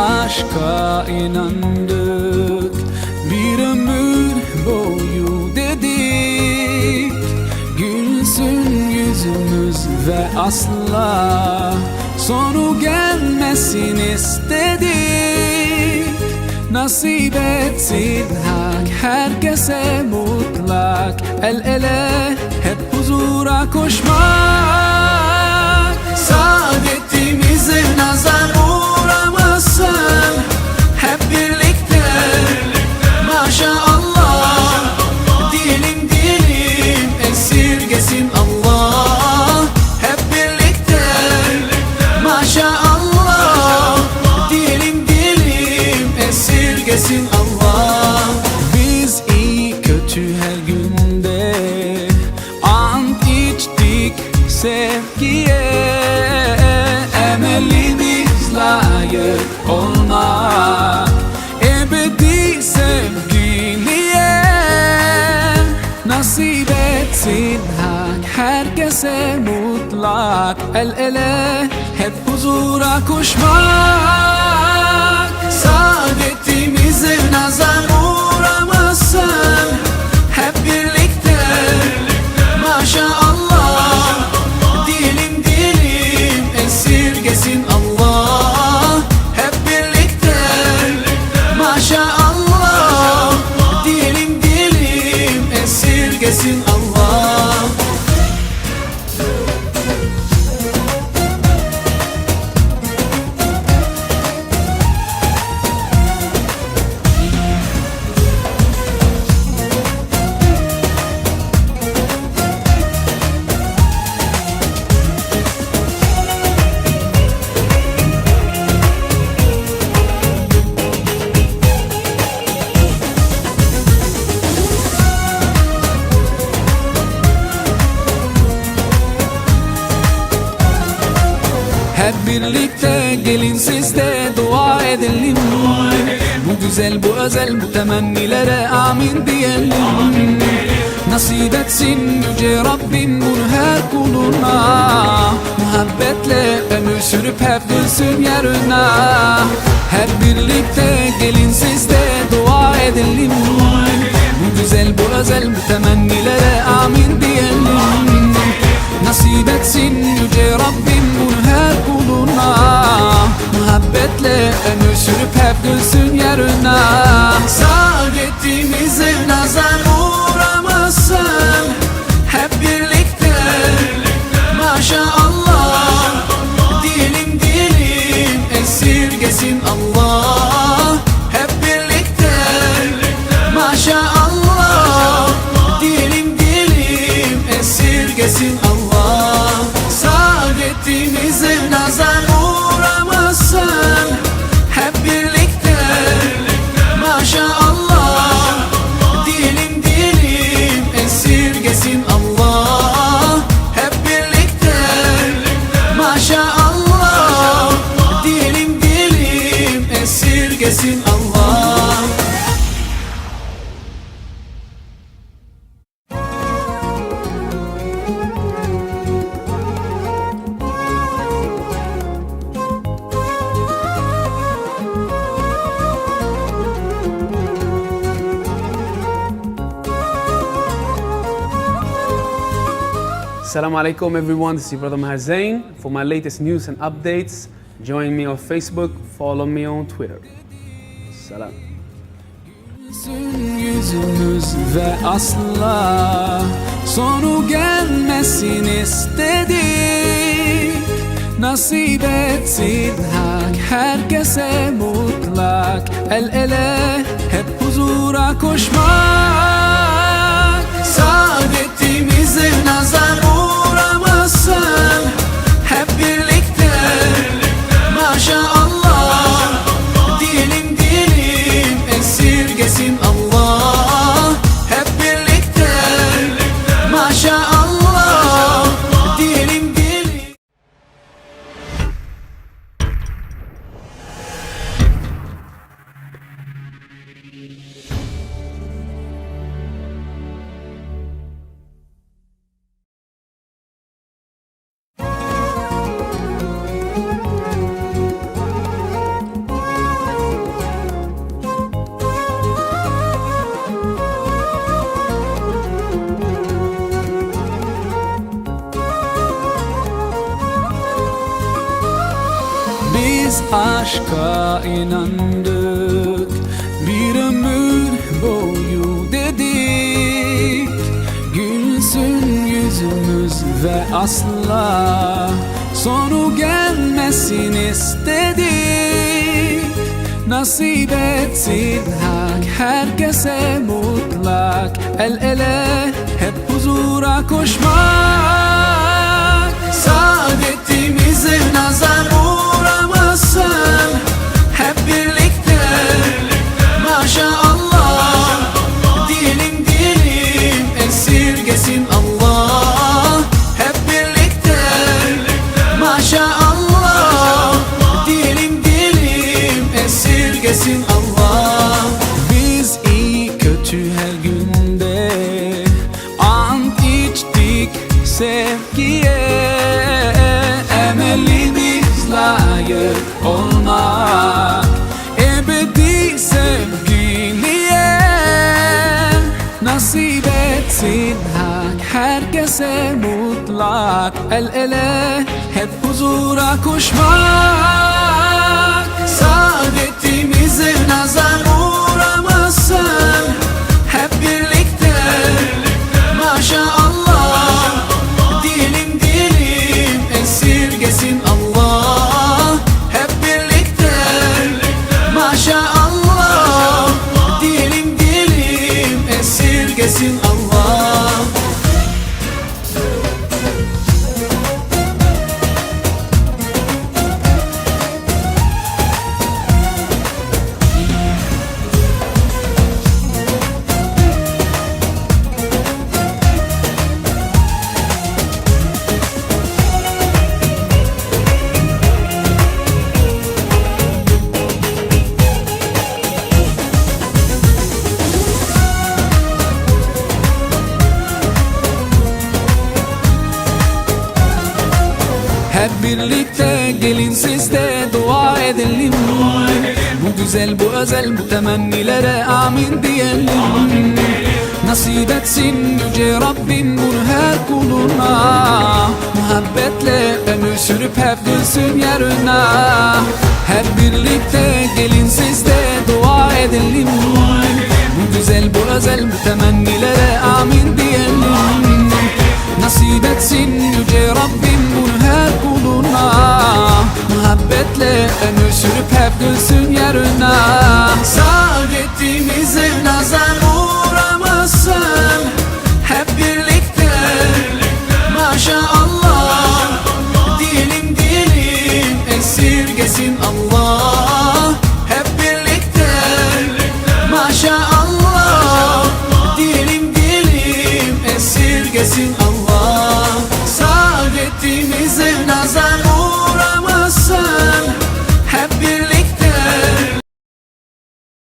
Aşka inandık. Bir ömür boyu dedik. Gülsün yüzümüz ve asla Sonu gelmesin istedik. Nasip etsin hak herkese mutlak. El ele hep huzura koşmak herkese mutlak El ele hep huzura koşmak. Saadetimize nazar uğramasın Hep birlikte maşallah birlikte gelin siz de dua edelim. Bu güzel bu özel bu temennilere amin diyelim. Nasip etsin yüce Rabbim bunu her kuluna. Muhabbetle ömür sürüp hep gülsün yarına Hep birlikte gelin siz de dua edelim. Bu güzel bu özel bu temennilere ömür sürüp hep gülsün yarına. Saadetimize nazar uğramasın. Hep birlikte maşallah. Diyelim diyelim esirgesin Allah. Hep birlikte maşallah. Diyelim diyelim esirgesin Allah esirgesin Allah Assalamu alaikum everyone, this is brother Maher Zain. For my latest news and updates, join me on Facebook, follow me on Twitter. Gülsün yüzümüz ve asla Sonu gelmesin istedik. Nasip etsin hak herkese mutlak. El ele hep huzura koşmak aşka inandık. Bir ömür boyu dedik. Gülsün yüzümüz ve asla Sonu gelmesin istedik. Nasip etsin hak herkese mutlak. El ele hep huzura koşmak. Saadetimize herkese mutlak El ele hep huzura koşmak. Saadetimize nazar uğramasın Hep birlikte. Maşallah Diyelim diyelim esirgesin Allah. Hep birlikte. Maşallah Diyelim diyelim esirgesin Allah Hep birlikte gelin siz de dua edelim. Bu güzel bu özel bu temennilere amin diyelim. Nasip etsin yüce Rabbim bunu her kuluna. Muhabbetle ömür sürüp hep gülsün yarına Hep birlikte gelin siz de dua edelim. Bu güzel bu özel bu temennilere amin diyelim. Nasip etsin yüce Muhabbetle ömür sürüp hep gülsün yarına. Saadetimize nazar